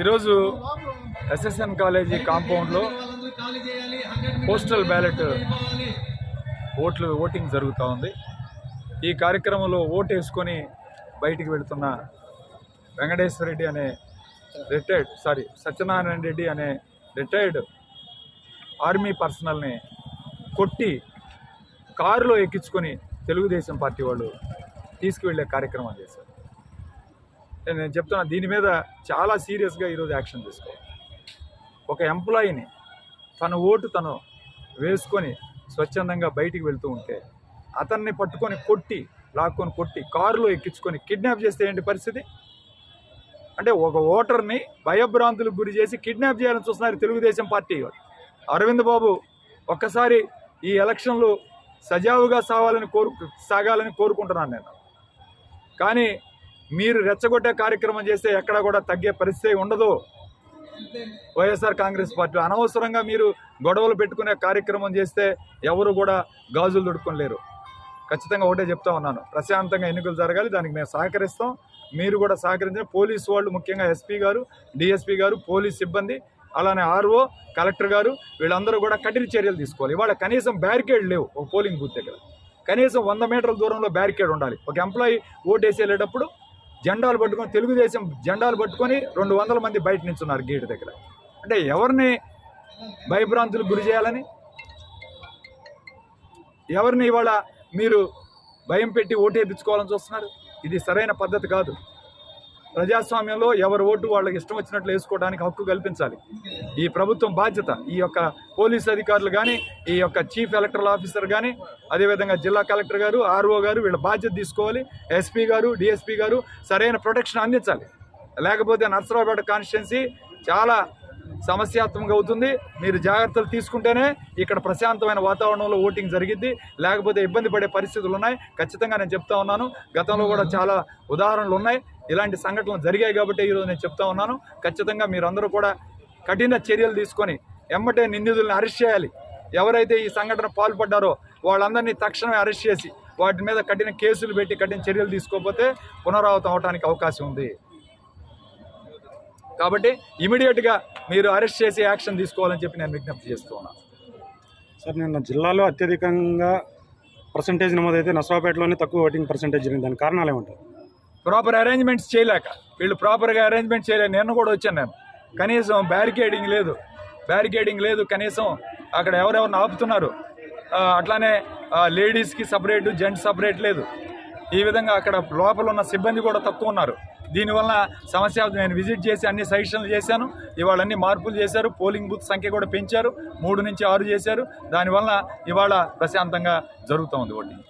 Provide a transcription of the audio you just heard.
ఈరోజు SSN college కాంపౌండ్లో postal ballot ఓట్లు ఓటింగ్ జరుగుతూ ఉంది. ఈ కార్యక్రమంలో ఓటు వేసుకొని బయటికి వెళుతున్న వెంకటేశ్వర రెడ్డి అనే రిటైర్డ్ సారీ సత్యనారాయణ రెడ్డి అనే రిటైర్డ్ ఆర్మీ పర్సనల్ని కొట్టి కారులో ఎక్కించుకొని తెలుగుదేశం పార్టీ వాళ్ళు తీసుకువెళ్ళే కార్యక్రమం చేశారు. నేను చెప్తున్నా దీని మీద చాలా సీరియస్గా ఈరోజు యాక్షన్ తీసుకోవాలి. ఒక ఎంప్లాయీని తన ఓటు తను వేసుకొని స్వచ్ఛందంగా బయటికి వెళ్తూ ఉంటే అతన్ని పట్టుకొని కొట్టి లాక్కొని కొట్టి కారులో ఎక్కించుకొని కిడ్నాప్ చేస్తే ఏంటి పరిస్థితి? అంటే ఒక ఓటర్ని భయభ్రాంతులకు గురి చేసి కిడ్నాప్ చేయాలని చూస్తున్నారు తెలుగుదేశం పార్టీ అరవింద్ బాబు ఒక్కసారి ఈ ఎలక్షన్లు సజావుగా సావాలని కోరు సాగాలని కోరుకుంటున్నాను నేను. కానీ మీరు రెచ్చగొట్టే కార్యక్రమం చేస్తే ఎక్కడ కూడా తగ్గే పరిస్థితి ఉండదు. వైఎస్ఆర్ కాంగ్రెస్ పార్టీ అనవసరంగా మీరు గొడవలు పెట్టుకునే కార్యక్రమం చేస్తే ఎవరు కూడా గాజులు దొడుకోలేరు ఖచ్చితంగా ఒకటే చెప్తా ఉన్నాను. ప్రశాంతంగా ఎన్నికలు జరగాలి. దానికి మేము సహకరిస్తాం. మీరు కూడా సహకరించిన పోలీసు వాళ్ళు ముఖ్యంగా ఎస్పీ గారు డిఎస్పీ గారు పోలీస్ సిబ్బంది అలానే ఆర్ఓ కలెక్టర్ గారు వీళ్ళందరూ కూడా కఠిన చర్యలు తీసుకోవాలి. ఇవాళ కనీసం బ్యారికేడ్ లేవు ఒక పోలింగ్ బూత్ దగ్గర. కనీసం వంద మీటర్ల దూరంలో బ్యారికేడ్ ఉండాలి. ఒక ఎంప్లాయీ ఓటేసి వెళ్ళేటప్పుడు జెండాలు పట్టుకొని తెలుగుదేశం జెండాలు పట్టుకొని రెండు వందల మంది బయట నించున్నారు గేట్ దగ్గర. అంటే ఎవరిని భయభ్రాంతులకు గురి చేయాలని? ఎవరిని ఇవాళ మీరు భయం పెట్టి ఓటేపించుకోవాలని చూస్తున్నారు? ఇది సరైన పద్ధతి కాదు. ప్రజాస్వామ్యంలో ఎవరు ఓటు వాళ్ళకి ఇష్టం వచ్చినట్లు వేసుకోవడానికి హక్కు కల్పించాలి. ఈ ప్రభుత్వం బాధ్యత ఈ యొక్క పోలీస్ అధికారులు కానీ ఈ యొక్క చీఫ్ ఎలక్టరల్ ఆఫీసర్ కానీ అదేవిధంగా జిల్లా కలెక్టర్ గారు ఆర్ఓ గారు వీళ్ళ బాధ్యత తీసుకోవాలి. ఎస్పీ గారు డిఎస్పీ గారు సరైన ప్రొటెక్షన్ అందించాలి. లేకపోతే నర్సరావుపేట కాన్స్టిట్యున్సీ చాలా సమస్యాత్మకంగా అవుతుంది. మీరు జాగ్రత్తలు తీసుకుంటేనే ఇక్కడ ప్రశాంతమైన వాతావరణంలో ఓటింగ్ జరిగింది లేకపోతే ఇబ్బంది పడే పరిస్థితులు ఉన్నాయి. ఖచ్చితంగా నేను చెప్తా ఉన్నాను. గతంలో కూడా చాలా ఉదాహరణలు ఉన్నాయి. ఇలాంటి సంఘటనలు జరిగాయి కాబట్టి ఈరోజు నేను చెప్తా ఉన్నాను. ఖచ్చితంగా మీరందరూ కూడా కఠిన చర్యలు తీసుకొని ఎమ్మటే నిందితుల్ని అరెస్ట్ చేయాలి. ఎవరైతే ఈ సంఘటన పాల్పడ్డారో వాళ్ళందరినీ తక్షణమే అరెస్ట్ చేసి వాటి మీద కఠిన కేసులు పెట్టి కఠిన చర్యలు తీసుకోకపోతే పునరావృతం అవడానికి అవకాశం ఉంది. కాబట్టి ఇమీడియట్గా మీరు అరెస్ట్ చేసి యాక్షన్ తీసుకోవాలని చెప్పి నేను విజ్ఞప్తి చేస్తున్నాను సార్ నిన్న జిల్లాలో అత్యధికంగా పర్సంటేజ్ నమోదైతే నసరాపేటలోనే తక్కువ ఓటింగ్ పర్సంటేజ్ జరిగింది. దాని కారణాలు ఏమంటారు? ప్రాపర్ అరేంజ్మెంట్స్ చేయలేక వీళ్ళు ప్రాపర్గా అరేంజ్మెంట్ చేయలేక నేను కూడా వచ్చాను నేను. కనీసం బ్యారికేడింగ్ లేదు. బ్యారికేడింగ్ లేదు కనీసం అక్కడ ఎవరెవరిని ఆపుతున్నారు. అట్లానే లేడీస్కి సపరేట్ జెంట్స్ సపరేట్ లేదు. ఈ విధంగా అక్కడ లోపల ఉన్న సిబ్బంది కూడా తక్కువ ఉన్నారు. దీనివల్ల సమస్య నేను విజిట్ చేసి అన్ని సజెషన్లు చేశాను. ఇవాళ అన్ని మార్పులు చేశారు. పోలింగ్ బూత్ సంఖ్య కూడా పెంచారు. మూడు నుంచి ఆరు చేశారు. దానివల్ల ఇవాళ ప్రశాంతంగా జరుగుతూ ఉంది ఓటింగ్